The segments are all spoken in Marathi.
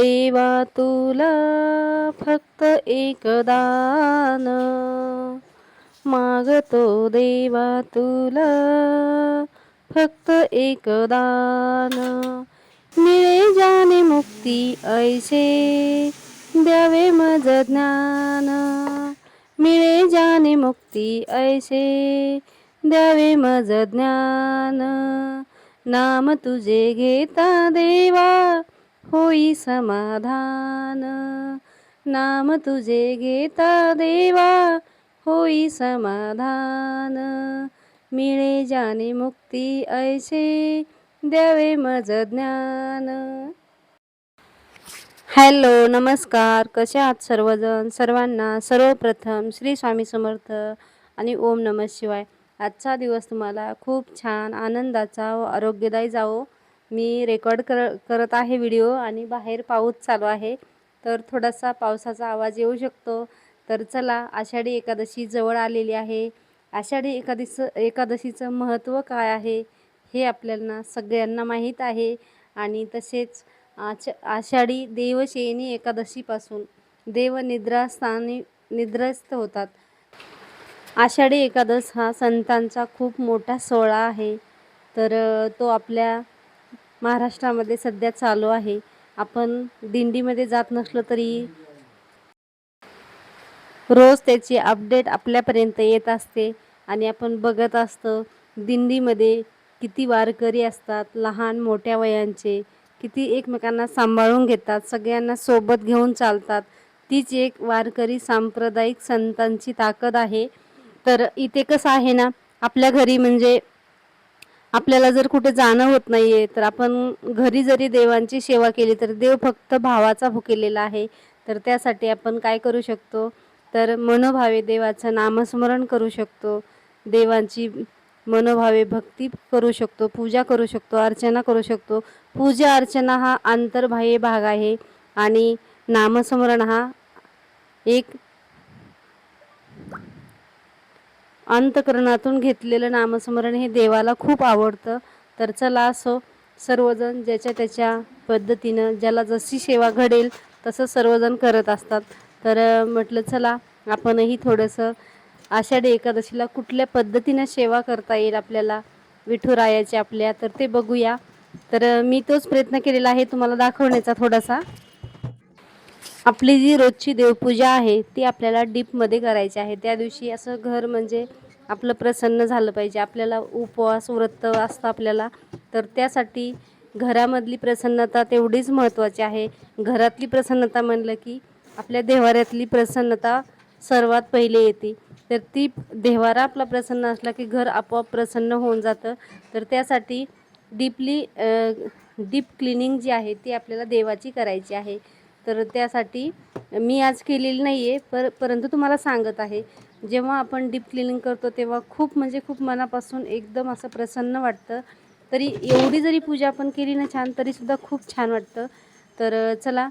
देवा तुला फक्त एक दान. मागतो देवा तुला फक्त एक दान. मिळे जाने मुक्ती ऐसे द्यावे मज ज्ञान. मिळे जाने मुक्ती ऐसे द्यावे मज ज्ञान. नाम तुझे घेता देवा होई समाधान. नाम तुझे घेता देवा होई समाधान. मिळे जाने मुक्ती ऐसे द्यावे मज ज्ञान. हॅलो नमस्कार. कसे आहात सर्वजण? सर्वांना सर्वप्रथम श्री स्वामी समर्थ आणि ओम नमः शिवाय. आजचा दिवस तुम्हाला खूप छान आनंदाचा व आरोग्यदायी जावो. मी रेकॉर्ड कर करत आहे व्हिडिओ आणि बाहेर पाऊस चालू आहे. तर थोडासा पावसाचा आवाज येऊ शकतो. तर चला आषाढी एकादशी जवळ आलेली आहे. आषाढी एकादशी एकादशीचं महत्त्व काय आहे हे आपल्याला सगळ्यांना माहीत आहे. आणि तसेच आच आषाढी देवशयनी एकादशीपासून देव निद्रास्थानी निद्रस्त होतात. आषाढी एकादश हा संतांचा खूप मोठा सोहळा आहे. तर तो आपल्या महाराष्ट्रामध्ये सध्या चालू आहे. आपण दिंडीमध्ये जात नसलो तरी रोज त्याची अपडेट आपल्यापर्यंत येत असते आणि आपण बघत असतो दिंडीमध्ये किती वारकरी असतात लहान मोठ्या वयांचे किती एकमेकांना सांभाळून घेतात सगळ्यांना सोबत घेऊन चालतात. तीच एक वारकरी सांप्रदायिक संतांची ताकद आहे. तर इथे कसं आहे ना आपल्या घरी म्हणजे आपल्याला जर कुठे जाणं होत नाहीये तर आपण घरी जरी देवांची सेवा केली तर देव फक्त भावाचा भुकेलेला आहे. तर त्यासाठी आपण काय करू शकतो? तर मनोभावे देवाचं नामस्मरण करू शकतो. देवांची मनोभावे भक्ती करू शकतो पूजा करू शकतो अर्चना करू शकतो. पूजा अर्चना हा आंतरबाह्य भाग आहे आणि नामस्मरण हा एक अंतकरणातून घेतलेलं नामस्मरण हे देवाला खूप आवडतं. तर चला असो सर्वजण ज्याच्या त्याच्या पद्धतीनं ज्याला जशी सेवा घडेल तसं सर्वजण करत असतात. तर म्हटलं चला आपणही थोडंसं आषाढी एकादशीला कुठल्या पद्धतीनं सेवा करता येईल आपल्याला? विठुरायाची आपल्या तर ते बघूया. तर मी तोच प्रयत्न केलेला आहे तुम्हाला दाखवण्याचा थोडासा. आपली जी रोजची देवपूजा आहे ती आपल्याला डीपमध्ये करायची आहे. त्या दिवशी असं घर म्हणजे आपलं प्रसन्न झालं पाहिजे. आपल्याला उपवास व्रत असतं आपल्याला. तर त्यासाठी घरामधली प्रसन्नता तेवढीच महत्त्वाची आहे. घरातली प्रसन्नता म्हणलं की आपल्या देवाऱ्यातली प्रसन्नता सर्वात पहिले येते. तर ती देवारा आपला प्रसन्न असला की घर आपोआप प्रसन्न होऊन जातं. तर त्यासाठी डीपली डीप क्लिनिंग जी आहे ती आपल्याला देवाची करायची आहे. तर त्यासाठी मी आज केलेली नाही आहे पर परंतु तुम्हाला सांगत आहे. जेव्हा आपण डीप क्लिनिंग करतो तेव्हा खूप म्हणजे खूप मनापासून एकदम असं प्रसन्न वाटतं. तरी एवढी जरी पूजा आपण केली ना छान तरीसुद्धा खूप छान वाटतं. तर चला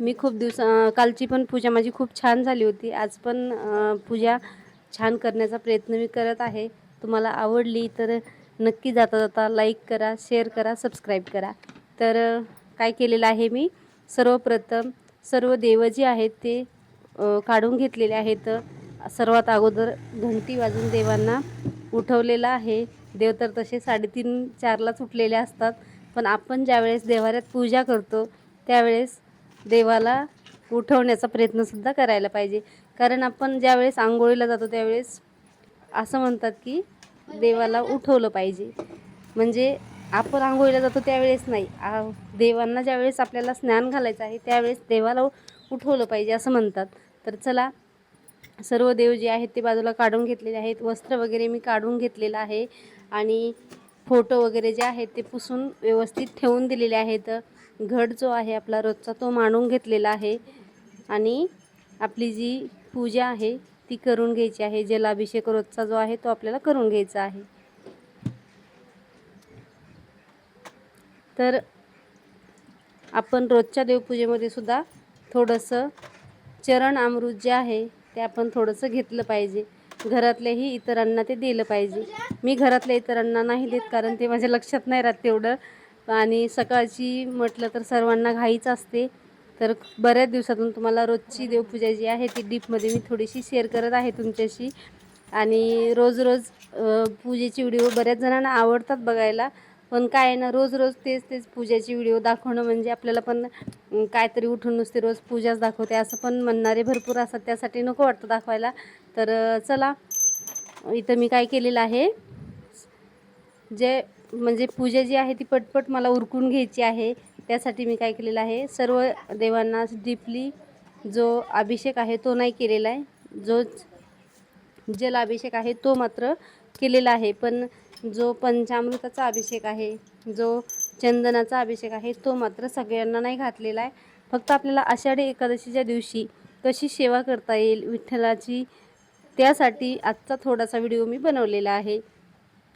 मी खूप दिवस कालची पण पूजा माझी खूप छान झाली होती. आज पण पूजा छान करण्याचा प्रयत्न मी करत आहे. तुम्हाला आवडली तर नक्की जाता जाता लाईक करा शेअर करा सबस्क्राईब करा. तर काय केलेलं आहे मी? सर्वप्रथम सर्व देव जे आहेत ते काढून घेतलेले आहेत. सर्वात अगोदर घंटी वाजून देवांना उठवलेलं आहे. देव तर तसे साडेतीन चारलाच उठलेले असतात. पण आपण ज्यावेळेस देवाऱ्यात पूजा करतो त्यावेळेस देवाला उठवण्याचा प्रयत्नसुद्धा करायला पाहिजे. कारण आपण ज्यावेळेस आंघोळीला जातो त्यावेळेस असं म्हणतात की देवाला उठवलं पाहिजे. म्हणजे आपण आंघोळीला जातो त्यावेळेस नाही. आ देवांना ज्यावेळेस आपल्याला स्नान घालायचं आहे त्यावेळेस देवाला उठवलं पाहिजे असं म्हणतात. तर चला सर्व देव जे आहेत ते बाजूला काढून घेतलेले आहेत. वस्त्र वगैरे मी काढून घेतलेलं आहे आणि फोटो वगैरे जे आहेत ते पुसून व्यवस्थित ठेवून दिलेले आहेत. घट जो आहे आपला रोजचा तो मांडून घेतलेला आहे. आणि आपली जी पूजा आहे ती करून घ्यायची आहे. जलाभिषेक रोजचा जो आहे तो आपल्याला करून घ्यायचा आहे. तर आपण रोजच्या देवपूजेमध्ये सुद्धा थोडंसं चरण अमृत जे आहे ते आपण थोडंसं घेतलं पाहिजे. घरातल्याही इतरांना ते दिलं पाहिजे. मी घरातल्या इतरांना नाही देत कारण ते माझ्या लक्षात नाही राहत तेवढं. आणि सकाळची म्हटलं तर सर्वांना घाईच असते. तर बऱ्याच दिवसातून तुम्हाला रोजची देवपूजा जी आहे ती डीपमध्ये मी थोडीशी शेअर करत आहे तुमच्याशी. आणि रोज रोज पूजेची व्हिडिओ बऱ्याच जणांना आवडतात बघायला. पण काय आहे ना रोज रोज तेच तेच पूजेची व्हिडिओ दाखवणं म्हणजे आपल्याला पण काहीतरी उठून नुसते रोज पूजाच दाखवते असं पण म्हणणारे भरपूर असतात. त्यासाठी नको वाटतं दाखवायला. तर चला इथं मी काय केलेलं आहे? जे म्हणजे पूजा जी आहे ती पटपट मला उरकून घ्यायची आहे. त्यासाठी मी काय केलेलं आहे? सर्व देवांना डीपली जो अभिषेक आहे तो नाही केलेला आहे. जो जल अभिषेक आहे तो मात्र केलेला आहे. पण जो पंचामृताचा अभिषेक आहे जो चंदनाचा अभिषेक आहे तो मात्र सगळ्यांना नाही घातलेला आहे. फक्त आपल्याला आषाढी एकादशीच्या दिवशी कशी सेवा करता येईल विठ्ठलाची त्यासाठी आजचा थोडासा व्हिडिओ मी बनवलेला आहे.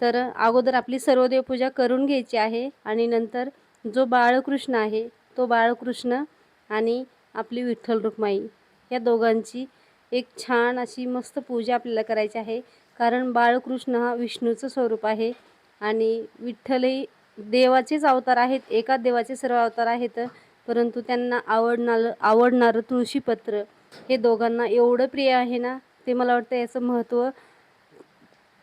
तर अगोदर आपली सर्व देवपूजा करून घ्यायची आहे आणि नंतर जो बाळकृष्ण आहे तो बाळकृष्ण आणि आपली विठ्ठल रुक्माई या दोघांची एक छान अशी मस्त पूजा आपल्याला करायची आहे. कारण बाळकृष्ण हा विष्णूचं स्वरूप आहे. आणि विठ्ठलही देवाचेच अवतार आहेत. एकाच देवाचे सर्व अवतार आहेत. परंतु त्यांना आवडणारं आवडणारं तुळशीपत्र हे दोघांना एवढं प्रिय आहे ना ते मला वाटतं याचं महत्त्व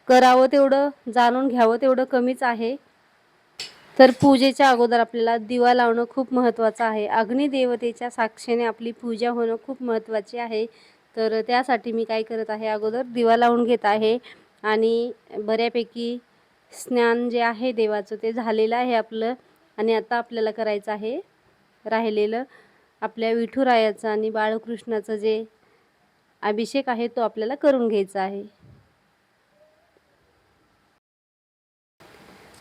करावं तेवढं जाणून घ्यावं तेवढं कमीच आहे. तर पूजेच्या अगोदर आपल्याला दिवा लावणं खूप महत्त्वाचं आहे. अग्निदेवतेच्या साक्षीने आपली पूजा होणं खूप महत्त्वाची आहे. तर त्यासाठी मी काय करत आहे अगोदर दिवा लावून घेत आहे आणि बऱ्यापैकी स्नान जे आहे देवाचं ते झालेलं आहे आपलं आणि आता आपल्याला करायचं आहे राहिलेलं आपल्या विठुरायाचं आणि बाळकृष्णाचं जे अभिषेक आहे तो आपल्याला करून घ्यायचा आहे.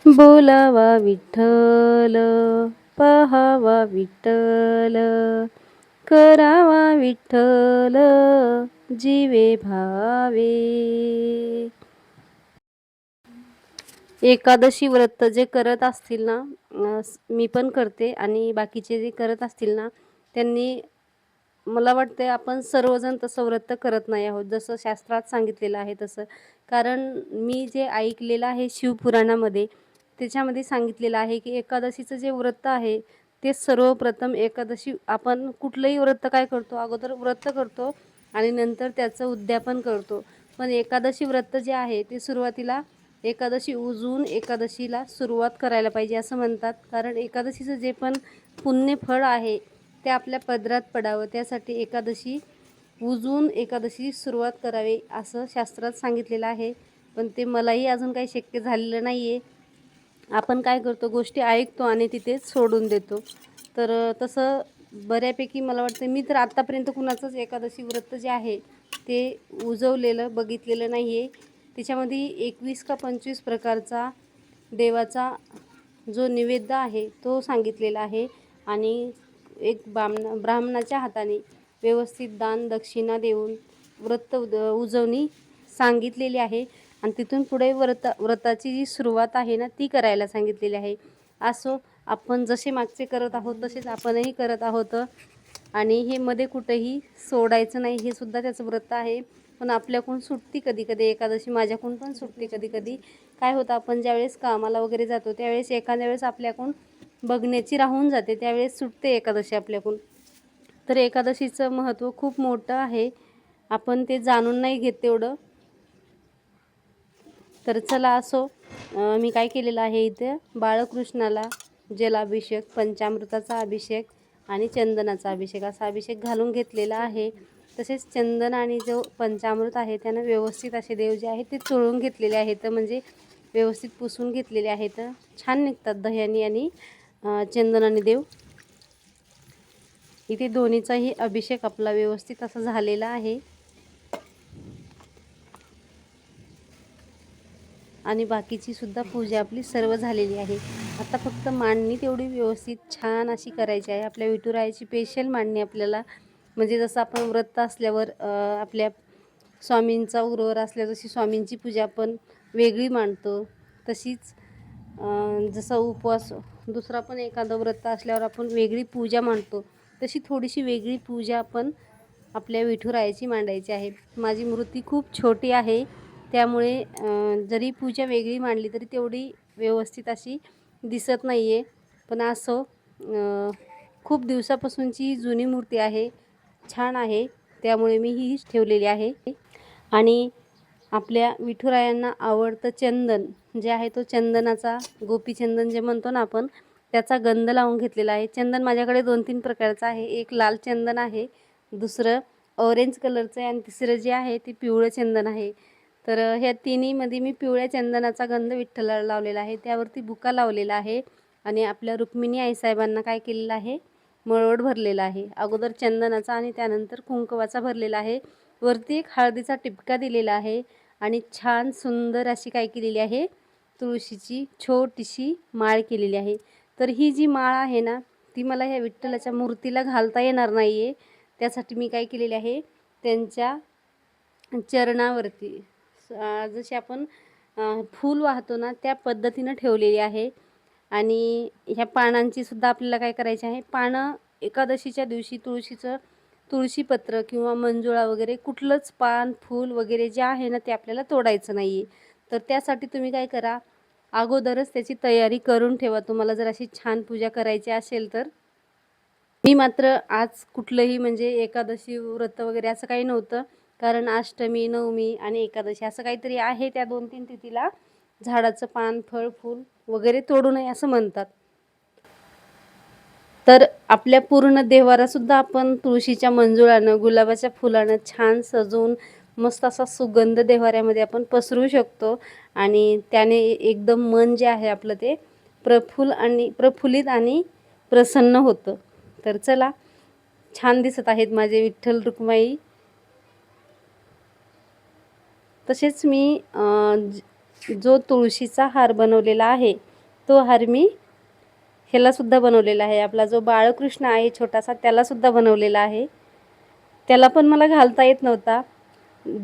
बोलावा विठ्ठल पहावा विठ्ठल. करावा विठ्ठल जीवे भावे. एकादशी व्रत जे करत असतील ना मी पण करते आणि बाकीचे जे करत असतील ना त्यांनी मला वाटते आपण सर्वजण तसं व्रत करत नाही आहोत जसं शास्त्रात सांगितलेलं आहे तसं. कारण मी जे ऐकलेलं आहे शिवपुराणामध्ये त्याच्यामध्ये सांगितलेलं आहे की एकादशीचं जे व्रत आहे ते सर्वप्रथम एकादशी आपण कुठलंही व्रत काय करतो? अगोदर व्रत करतो आणि नंतर त्याचं उद्यापन करतो. पण एकादशी व्रत जे आहे ते सुरुवातीला एकादशी उजवून एकादशीला सुरुवात करायला पाहिजे असं म्हणतात. कारण एकादशीचं जे पण पुण्यफळ आहे ते आपल्या पदरात पडावं. त्यासाठी एकादशी उजवून एकादशी सुरुवात करावी असं शास्त्रात सांगितलेलं आहे. पण ते मलाही अजून काही शक्य झालेलं नाही आहे आपण काय करतो गोष्टी ऐकतो आणि तिथेच सोडून देतो. तर तसं बऱ्यापैकी मला वाटतं मी तर आत्तापर्यंत कुणाचंच एकादशी व्रत जे आहे ते उजवलेलं बघितलेलं नाही आहे त्याच्यामध्ये एकवीस का पंचवीस प्रकारचा देवाचा जो निवेद्य आहे तो सांगितलेला आहे. आणि एक ब्राह्मण ब्राह्मणाच्या हाताने व्यवस्थित दान दक्षिणा देऊन व्रत उद- उजवणी सांगितलेली आहे. आणि तिथून पुढे व्रत व्रताची जी सुरुवात आहे ना ती करायला सांगितलेली आहे. असो आपण जसे मागचे करत आहोत तसेच आपणही करत आहोत. आणि हे मध्ये कुठेही सोडायचं नाही हे सुद्धा त्याचं व्रत आहे. पण आपल्याकडून सुटती कधी कधी एकादशी माझ्याकडून पण सुटते कधी कधी. काय होतं आपण ज्यावेळेस कामाला वगैरे जातो त्यावेळेस एखाद्या वेळेस आपल्याकडून बघण्याची राहून जाते त्यावेळेस सुटते एकादशी आपल्याकडून. तर एकादशीचं महत्त्व खूप मोठं आहे. आपण ते जाणून नाही घेत तेवढं. तर चला असो मी काय केलेलं आहे इथे? बाळकृष्णाला जलाभिषेक पंचामृताचा अभिषेक आणि चंदनाचा अभिषेक असा अभिषेक घालून घेतलेला आहे. तसेच चंदन आणि जो पंचामृत आहे त्यानं व्यवस्थित असे देव जे आहेत ते चोळून घेतलेले आहेत म्हणजे व्यवस्थित पुसून घेतलेले आहेत. छान निघतात दह्यानी आणि चंदन आणि देव. इथे दोन्हीचाही अभिषेक आपला व्यवस्थित असा झालेला आहे. आणि बाकीची सुद्धा पूजा आपली सर्व झालेली आहे. आता फक्त मांडणी तेवढी व्यवस्थित छान अशी करायची आहे. आपल्या विठुरायाची स्पेशल मांडणी आपल्याला म्हणजे जसं आपण व्रत असल्यावर आपल्या स्वामींचा उरोवर असल्या जशी स्वामींची पूजा आपण वेगळी मांडतो तशीच जसा जसं उपवास दुसरा पण एखादं व्रत असल्यावर आपण वेगळी पूजा मांडतो तशी थोडीशी वेगळी पूजा आपण आपल्या विठुरायाची मांडायची आहे. माझी मूर्ती खूप छोटी आहे. त्यामुळे जरी पूजा वेगळी मांडली तरी तेवढी व्यवस्थित अशी दिसत नाही आहे पण असो खूप दिवसापासूनची ही जुनी मूर्ती आहे छान आहे त्यामुळे मी हीच ठेवलेली आहे. आणि आपल्या विठुरायांना आवडतं चंदन जे आहे तो चंदनाचा गोपीचंदन जे म्हणतो ना आपण त्याचा गंध लावून घेतलेला आहे. चंदन माझ्याकडे दोन तीन प्रकारचं आहे. एक लाल चंदन आहे दुसरं ऑरेंज कलरचं आहे आणि तिसरं जे आहे ते पिवळं चंदन आहे. तर ह्या तिन्हीमध्ये मी पिवळ्या चंदनाचा गंध विठ्ठलाला लावलेला आहे. त्यावरती बुका लावलेला आहे आणि आपल्या रुक्मिणी आईसाहेबांना काय केलेलं आहे? मळवट भरलेला आहे. अगोदर चंदनाचा आणि त्यानंतर कुंकवाचा भरलेला आहे. वरती एक हळदीचा टिपका दिलेला आहे आणि छान सुंदर अशी काय केलेली आहे? तुळशीची छोटीशी माळ केलेली आहे. तर ही जी माळ आहे ना ती मला ह्या विठ्ठलाच्या मूर्तीला घालता येणार नाही आहे त्यासाठी मी काय केलेली आहे? त्यांच्या चरणावरती जशी आपण फूल वाहतो ना त्या पद्धतीनं ठेवलेली आहे. आणि ह्या पानांची सुद्धा आपल्याला काय करायचे आहे पानं एकादशीच्या दिवशी तुळशीचं तुळशीपत्र किंवा मंजुळा वगैरे कुठलंच पान फूल वगैरे जे आहे ना ते आपल्याला तोडायचं नाही आहे तर त्यासाठी तुम्ही काय करा अगोदरच त्याची तयारी करून ठेवा. तुम्हाला जर अशी छान पूजा करायची असेल तर. मी मात्र आज कुठलंही म्हणजे एकादशी व्रत वगैरे असं काही नव्हतं. कारण अष्टमी नवमी आणि एकादशी असं काहीतरी आहे त्या दोन तीन तिथीला. झाडाचं पान फळ फूल वगैरे तोडू नये असं म्हणतात. तर आपल्या पूर्ण देवारासुद्धा आपण तुळशीच्या मंजुळानं गुलाबाच्या फुलानं छान सजवून मस्त असा सुगंध देवाऱ्यामध्ये आपण पसरू शकतो. आणि त्याने एकदम मन जे आहे आपलं ते प्रफुल आणि प्रफुल्लित आणि प्रसन्न होतं. तर चला छान दिसत आहेत माझे विठ्ठल रुक्माई. तसेच मी जो तुळशीचा हार बनवलेला आहे तो हार मी ह्यालासुद्धा बनवलेला आहे. आपला जो बाळकृष्ण आहे छोटासा त्यालासुद्धा बनवलेला आहे. त्याला पण मला घालता येत नव्हता.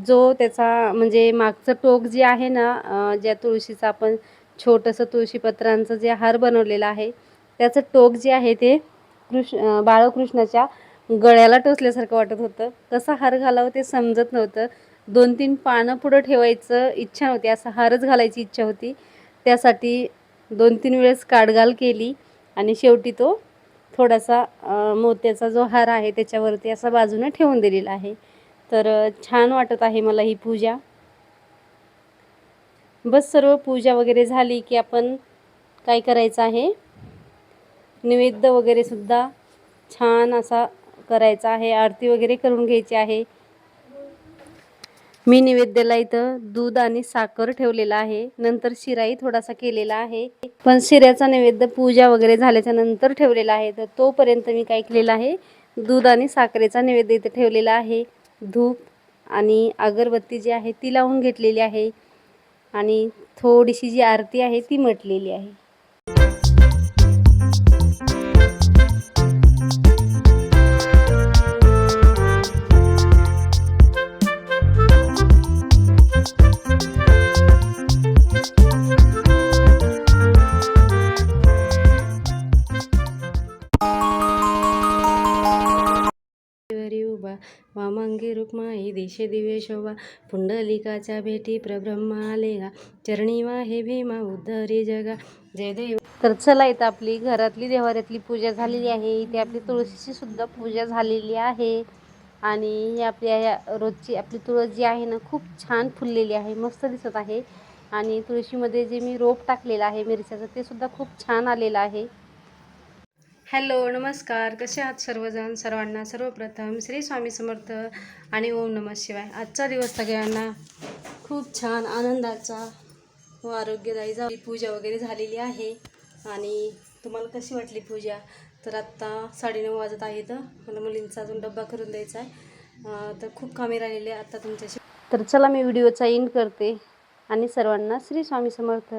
जो त्याचा म्हणजे मागचं टोक जे आहे ना ज्या तुळशीचं आपण छोटंसं तुळशीपत्रांचं जे हार बनवलेलं आहे त्याचं टोक जे आहे ते कृष्ण बाळकृष्णाच्या गळ्याला टोचल्यासारखं वाटत होतं. कसा हार घालावं ते समजत नव्हतं. दोन तीन पानं पुढं ठेवायचं इच्छा नव्हती असं हारच घालायची इच्छा होती. त्यासाठी दोन तीन वेळेस काडगाल केली आणि शेवटी तो थोडासा मोत्याचा जो हार आहे त्याच्यावरती असा बाजूने ठेवून दिलेला आहे. तर छान वाटत आहे मला ही पूजा. बस सर्व पूजा वगैरे झाली की आपण काय करायचं आहे? नैवेद्य वगैरे सुद्धा छान असा करायचा आहे आरती वगैरे करून घ्यायची आहे. मी नैवेद्याला इथं दूध आणि साखर ठेवलेला आहे. नंतर शिराही थोडासा केलेला आहे. पण शिऱ्याचा नैवेद्य पूजा वगैरे झाल्याच्यानंतर ठेवलेला आहे. तर तोपर्यंत मी काय केलेलं आहे? दूध आणि साखरेचा नैवेद्य इथं ठेवलेला आहे. धूप आणि अगरबत्ती जी आहे ती लावून घेतलेली आहे. आणि थोडीशी जी आरती आहे ती म्हटलेली आहे. शोभा वामांगी रुक्माई दिशे दिवे शोभा पुंडलिकाच्या भेटी प्रब्रह्मा आलेगा चरणी वाहे भीमा उद्धरी जगा जय देव. तर चला इथं आपली घरातली देवाऱ्यातली पूजा झालेली आहे. इथे आपली तुळशीची सुद्धा पूजा झालेली आहे. आणि ही आपल्या या रोजची आपली तुळस जी आहे ना खूप छान फुललेली आहे मस्त दिसत आहे. आणि तुळशीमध्ये जे मी रोप टाकलेलं आहे मिरच्याचं ते सुद्धा खूप छान आलेलं आहे. हॅलो नमस्कार. कसे आहात सर्वजण? सर्वांना सर्वप्रथम श्री स्वामी समर्थ आणि ओम नमः शिवाय. आजचा दिवस सगळ्यांना खूप छान आनंदाचा व आरोग्यदायी जा पूजा वगैरे झालेली आहे. आणि तुम्हाला कशी वाटली पूजा? तर आत्ता साडेनऊ वाजत आहे तर मला मुलींचा अजून डब्बा करून द्यायचा आहे. तर खूप कामे राहिलेली आहे आत्ता तुमच्याशी. तर चला मी व्हिडिओचा एंड करते. आणि सर्वांना श्री स्वामी समर्थ.